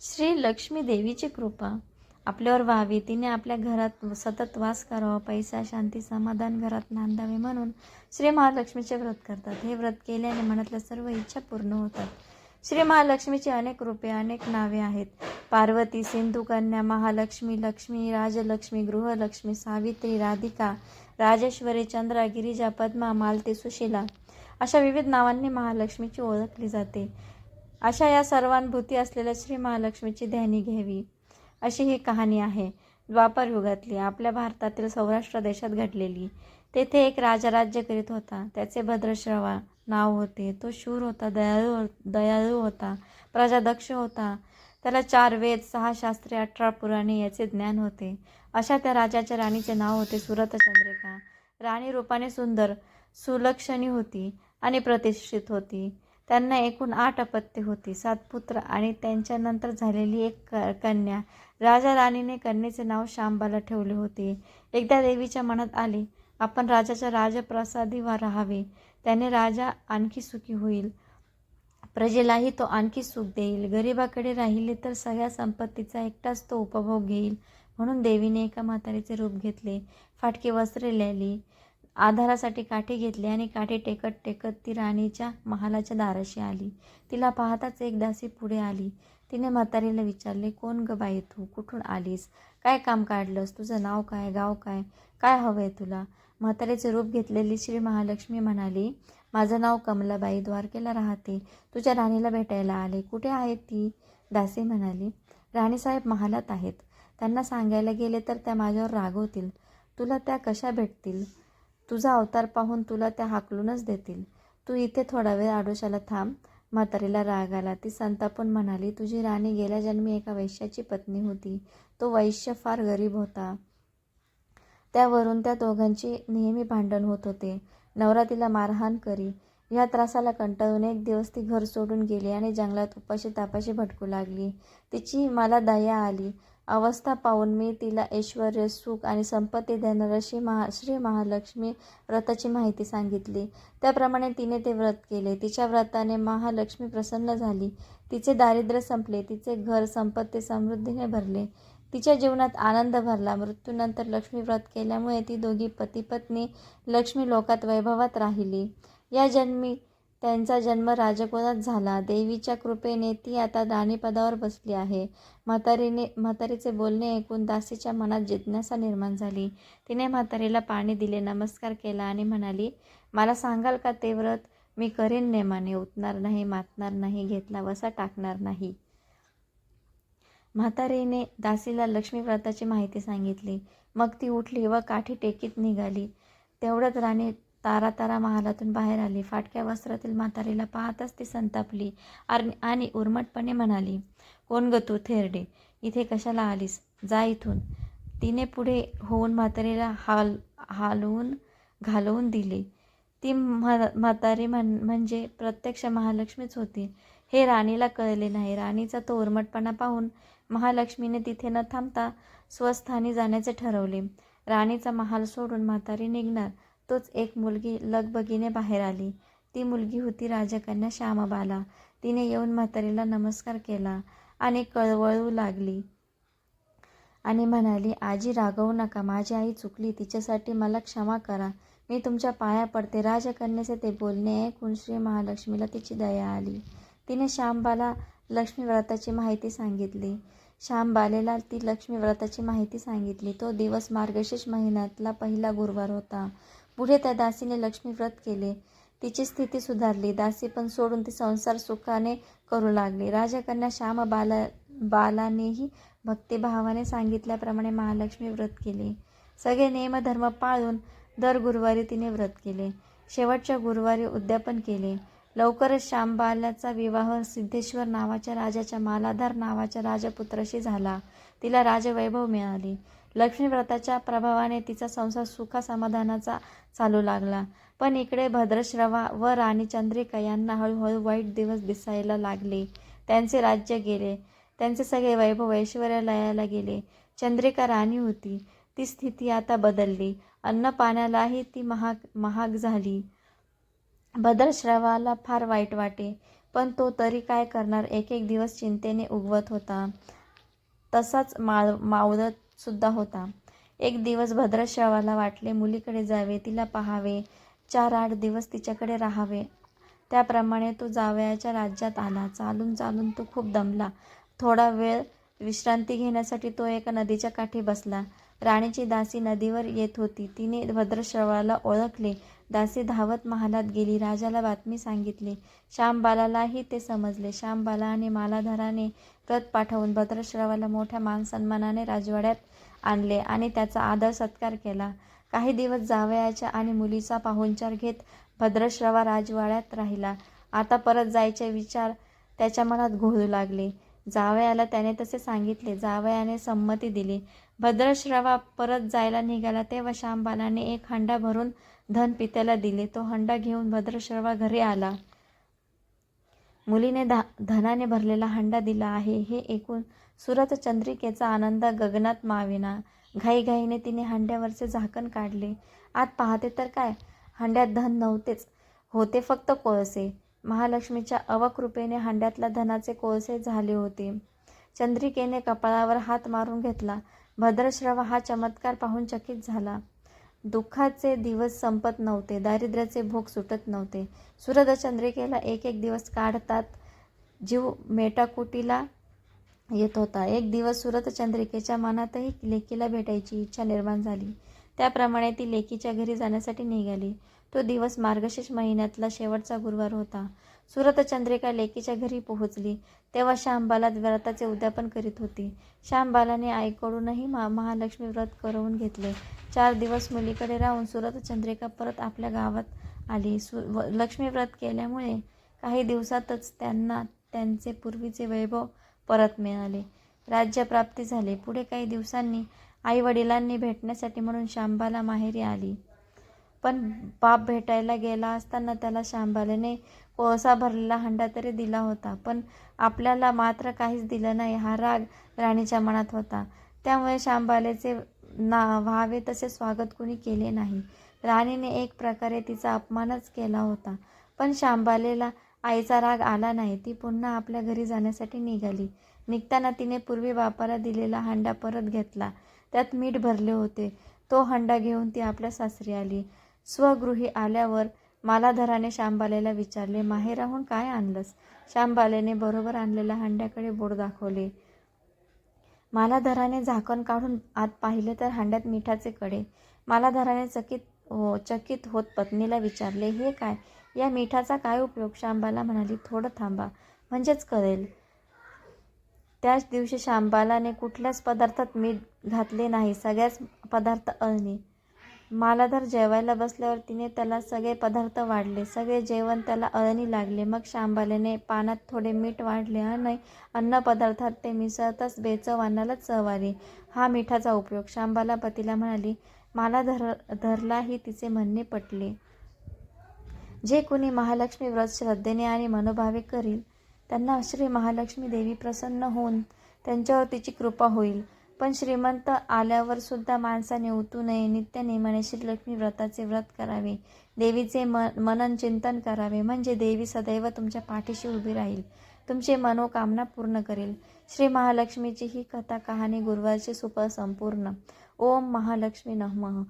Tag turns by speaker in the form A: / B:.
A: श्री लक्ष्मी देवीची कृपा. आपल्यावर व्हावी. तिने आपल्या घरात सतत वास करावा. पैसा शांती समाधान घरात नांदावे म्हणून श्री महालक्ष्मीचे व्रत करतात. हे व्रत केल्याने मनातल्या सर्व इच्छा पूर्ण होतात. श्री महालक्ष्मीची अनेक रूपे अनेक नावे आहेत. पार्वती सिंधू कन्या महालक्ष्मी लक्ष्मी राजलक्ष्मी गृहलक्ष्मी सावित्री राधिका राजेश्वरी चंद्रा गिरिजा पद्मा मालती सुशीला अशा विविध नावांनी महालक्ष्मीची ओळखली जाते. अशा या सर्वांभूती असलेल्या श्री महालक्ष्मीची ध्यानी घ्यावी. अशी ही कहाणी आहे. द्वापर युगातली आपल्या भारतातील सौराष्ट्र देशात घडलेली. तेथे एक राजा राज्य करीत होता. त्याचे भद्रश्रवा नाव होते. तो शूर होता दयाळू हो, दयाळू होता प्रजा दक्ष होता. त्याला चार वेद सहा शास्त्रे अठरा पुराणे याचे ज्ञान होते. अशा त्या राजाच्या राणीचे नाव होते सुरतचंद्रिका राणी रूपाने सुंदर सुलक्षणी होती आणि प्रतिष्ठित होती. त्यांना एकूण आठ अपत्ये होती. सात पुत्र आणि त्यांच्यानंतर झालेली एक क कन्या. राजा राणीने कन्येचे नाव शांबाला ठेवले होते. एकदा देवीच्या मनात आले आपण राजाच्या राजप्रसादी वा राहावे. त्याने राजा आणखी सुखी होईल. प्रजेलाही तो आणखी सुख देईल. गरिबाकडे राहिले तर सगळ्या संपत्तीचा एकटाच तो उपभोग घेईल. म्हणून देवीने एका म्हातारीचे रूप घेतले फाटकी वस्त्रे लिहिली. आधारासाठी काठी घेतली आणि काठी टेकत टेकत ती राणीच्या महालाच्या दाराशी आली. तिला पाहताच एक दासी पुढे आली. तिने म्हातारीला विचारले कोण ग बाई तू? कुठून आलीस? काय काम काढलंस? तुझं नाव काय? गाव काय? काय हवं आहे तुला? म्हातारीचे रूप घेतलेली श्री महालक्ष्मी म्हणाली माझं नाव कमलाबाई द्वारकेला राहते. तुझ्या राणीला भेटायला आले. कुठे आहेत ती? दासी म्हणाली राणीसाहेब महालात आहेत. त्यांना सांगायला गेले तर त्या माझ्यावर रागवतील. तुला त्या कशा भेटतील? तुझा अवतार पाहून तुला त्या हाकलूनच देतील. तू इथे थोडा वेळ आडोशाला थांब. म्हातारीला राग आला. ती संतापून म्हणाली तुझी राणी गेल्या जन्मी एका वैश्याची पत्नी होती. तो वैश्य फार गरीब होता. त्यावरून त्या दोघांची नेहमी भांडण होत होते. नवरा तिला मारहाण करी. ह्या त्रासाला कंटाळून एक दिवस ती घर सोडून गेली आणि जंगलात उपाशी तापाशी भटकू लागली. तिची मला दया आली. अवस्था पाहून मी तिला ऐश्वर सुख आणि संपत्ती देणार अशी महा श्री महालक्ष्मी व्रताची माहिती सांगितली. त्याप्रमाणे तिने ते व्रत केले. तिच्या व्रताने महालक्ष्मी प्रसन्न झाली. तिचे दारिद्र्य संपले. तिचे घर संपत्ती समृद्धीने भरले. तिच्या जीवनात आनंद भरला. मृत्यूनंतर लक्ष्मी व्रत केल्यामुळे ती दोघी पती पत्नी लक्ष्मी लोकात वैभवात राहिली. या जन्मी त्यांचा जन्म राजकुलात झाला. देवीच्या कृपेने ती आता राणीपदावर बसली आहे. म्हातारीने म्हातारीचे बोलणे ऐकून दासीच्या मनात जिज्ञासा निर्माण झाली. तिने म्हातारीला पाणी दिले नमस्कार केला आणि म्हणाली मला सांगाल का ते व्रत? मी करीन नेमाने. उठणार नाही मातणार नाही घेतला वसा टाकणार नाही. म्हातारीने दासीला लक्ष्मी व्रताची माहिती सांगितली. मग ती उठली व काठी टेकीत निघाली. तेवढ्यात राणी तारा तारा महालातून बाहेर आली. फाटक्या वस्त्रातील म्हातारीला पाहताच ती संतापली आणि आणि उर्मटपणे म्हणाली कोण ग तू थेरडे? इथे कशाला आलीस? जा इथून. तिने पुढे होऊन म्हातारीला हाल हालवून घालवून दिले. ती म्हातारी म्हण म्हणजे प्रत्यक्ष महालक्ष्मीच होती. हे राणीला कळले नाही. राणीचा तो उर्मटपणा पाहून महालक्ष्मीने तिथे न थांबता स्वस्थानी जाण्याचे ठरवले. राणीचा महाल सोडून म्हातारी निघणार. तोच एक मुलगी लगबगीने बाहेर आली. ती मुलगी होती राजकन्या श्यामबाला. तिने येऊन म्हातारीला नमस्कार केला आणि कळवळू लागली. आणि म्हणाली आजी रागवू नका. माझी आई चुकली. तिच्यासाठी मला क्षमा करा. मी तुमच्या पाया पडते. राजकन्याचे ते बोलणे ऐकून श्री महालक्ष्मीला तिची दया आली. तिने श्यामबाला लक्ष्मी व्रताची माहिती सांगितली. श्यामबालेला ती लक्ष्मी व्रताची माहिती सांगितली. तो दिवस मार्गशीर्ष महिन्यातला पहिला गुरुवार होता. पुढे त्या दासीने लक्ष्मी व्रत केले. तिची स्थिती सुधारली. दासी पण सोडून ती संसार सुखाने करू लागली. राजकन्या श्याम बाला बालानेही भक्तिभावाने सांगितल्याप्रमाणे महालक्ष्मी व्रत केले. सगळे नियमधर्म पाळून दर गुरुवारी तिने व्रत केले. शेवटच्या गुरुवारी उद्यापन केले. लवकरच श्यामबालाचा विवाह सिद्धेश्वर नावाच्या राजाच्या मालाधार नावाच्या राजपुत्राशी झाला. तिला राजवैभव मिळाली. लक्ष्मी व्रताच्या प्रभावाने तिचा संसार सुखा समाधानाचा चालू लागला. पण इकडे भद्रश्रवा व राणी चंद्रिका यांना हळूहळू वाईट दिवस दिसायला लागले. त्यांचे राज्य गेले. त्यांचे सगळे वैभव ऐश्वर्या लयाला गेले. चंद्रिका राणी होती. ती स्थिती आता बदलली. अन्न पाण्यालाही ती महाग महाग झाली. भद्रश्रवाला फार वाईट वाटे. पण तो तरी काय करणार? एक एक दिवस चिंतेने उगवत होता. तसाच माळ मावळत सुद्धा होता. एक दिवस भद्रश्रावाला वाटले मुलीकडे जावे तिला पाहावे चार आठ दिवस तिच्याकडे राहावे. त्याप्रमाणे तो जावयाच्या राज्यात आला. चालून चालून तो खूप दमला. थोडा वेळ विश्रांती घेण्यासाठी तो एका नदीच्या काठी बसला. राणीची दासी नदीवर येत होती. तिने भद्रश्रवाला ओळखले. दासी धावत महालात गेली. राजाला बातमी सांगितली. श्यामबालालाही ते समजले. श्यामबाला आणि मालाधराने रथ पाठवून भद्रश्रावाला मोठ्या मानसन्मानाने राजवाड्यात आणले आणि त्याचा आदर सत्कार केला. काही दिवस जावयाच्या आणि मुलीचा पाहुणचार घेत भद्रश्रवा राजवाड्यात राहिला. आता परत जायचे विचार त्याच्या मनात घोळू लागले. जावयाला त्याने तसे सांगितले. जावयाने संमती दिली. भद्रश्रवा परत जायला निघाला तेव्हा श्यामबालाने एक हंडा भरून धन पित्याला दिले तो हंडा घेऊन भद्रश्रवा घरी आला. मुलीने धा धनाने भरलेला हंडा दिला आहे. हे ऐकून सुरत चंद्रिकेचा आनंद गगनात माविना. घाईघाईने तिने हंड्यावरचे झाकण काढले. आत पाहते तर काय? हंड्यात धन नव्हतेच. होते फक्त कोळसे. महालक्ष्मीच्या अवकृपेने हंड्यातल्या धनाचे कोळसे झाले होते. चंद्रिकेने कपाळावर हात मारून घेतला. भद्रश्रवा हा चमत्कार पाहून चकित झाला. दुःखाचे दिवस संपत नव्हते दारिद्र्याचे भोग सुटत नव्हते. सुरद चंद्रिकेला एक एक दिवस काढतात जीव मेटाकुटीला येत होता. एक दिवस सुरत चंद्रिकेच्या मनातही लेकीला भेटायची इच्छा निर्माण झाली. त्याप्रमाणे ती लेकीच्या घरी जाण्यासाठी निघाली. तो दिवस मार्गशीर्ष महिन्यातला शेवटचा गुरुवार होता. सुरत चंद्रिका लेकीच्या घरी पोहोचली. तेव्हा श्यामबाला व्रताचे उद्यापन करीत होती. श्यामबालाने आईकडूनही मा महालक्ष्मी व्रत करवून घेतले. चार दिवस मुलीकडे राहून सुरत चंद्रिका परत आपल्या गावात आली. सु व लक्ष्मी व्रत केल्यामुळे काही दिवसातच त्यांना त्यांचे पूर्वीचे वैभव परत मिळाले. राज्यप्राप्ती झाले. पुढे काही दिवसांनी आई वडिलांनी भेटण्यासाठी म्हणून शांबाला माहेरी आली. पण बाप भेटायला गेला असताना त्याला शांबालेने कोळसा भरलेला हंडा तरी दिला होता पण आपल्याला मात्र काहीच दिलं नाही हा राग राणीच्या मनात होता. त्यामुळे शांबालेचे ना व्हावे तसे स्वागत कुणी केले नाही. राणीने एक प्रकारे तिचा अपमानच केला होता पण शांबालेला आईचा राग आला नाही. ती पुन्हा आपल्या घरी जाण्यासाठी निघाली. निघताना तिने पूर्वी बापाला दिलेला हंडा परत घेतला. त्यात मीठ भरले होते. तो हंडा घेऊन ती आपल्या सासरी आली. स्वगृही आल्यावर मालाधराने शांबालेला विचारले माहेराहून काय आणलंस? शांबालेने बरोबर आणलेल्या हंड्याकडे बोट दाखवले. मालाधराने झाकण काढून आत पाहिले तर हंड्यात मिठाचे कडे. मालाधराने चकित हो चकित होत पत्नीला विचारले हे काय? या मिठाचा काय उपयोग? शांबाला म्हणाली थोडं थांबा म्हणजेच कळेल त्याच दिवशी शांबालाने कुठल्याच पदार्थात मीठ घातले नाही सगळ्याच पदार्थ अळणी. मालाधर जेवायला बसल्यावर तिने त्याला सगळे पदार्थ वाढले. सगळे जेवण त्याला अळणी लागले. मग शांबालेने पानात थोडे मीठ वाढले आणि अन्न पदार्थात ते मिसळताच बेचव अन्नालाच चव आली हा मिठाचा उपयोग. शांबाला पतीला म्हणाली मला धर धरलाही तिचे म्हणणे पटले. जे कोणी महालक्ष्मी व्रत श्रद्धेने आणि मनोभावे करील त्यांना श्री महालक्ष्मी देवी प्रसन्न होऊन त्यांच्यावर तिची कृपा होईल. पण श्रीमंत आल्यावर सुद्धा माणसाने उतू नये. नित्य नेमाने श्रीलक्ष्मी व्रताचे व्रत करावे. देवीचे मन मनन चिंतन करावे. म्हणजे देवी सदैव तुमच्या पाठीशी उभी राहील. तुमची मनोकामना पूर्ण करेल. श्री महालक्ष्मीची ही कथा कहाणी गुरुवारची सुपर संपूर्ण. ओम महालक्ष्मी नमः.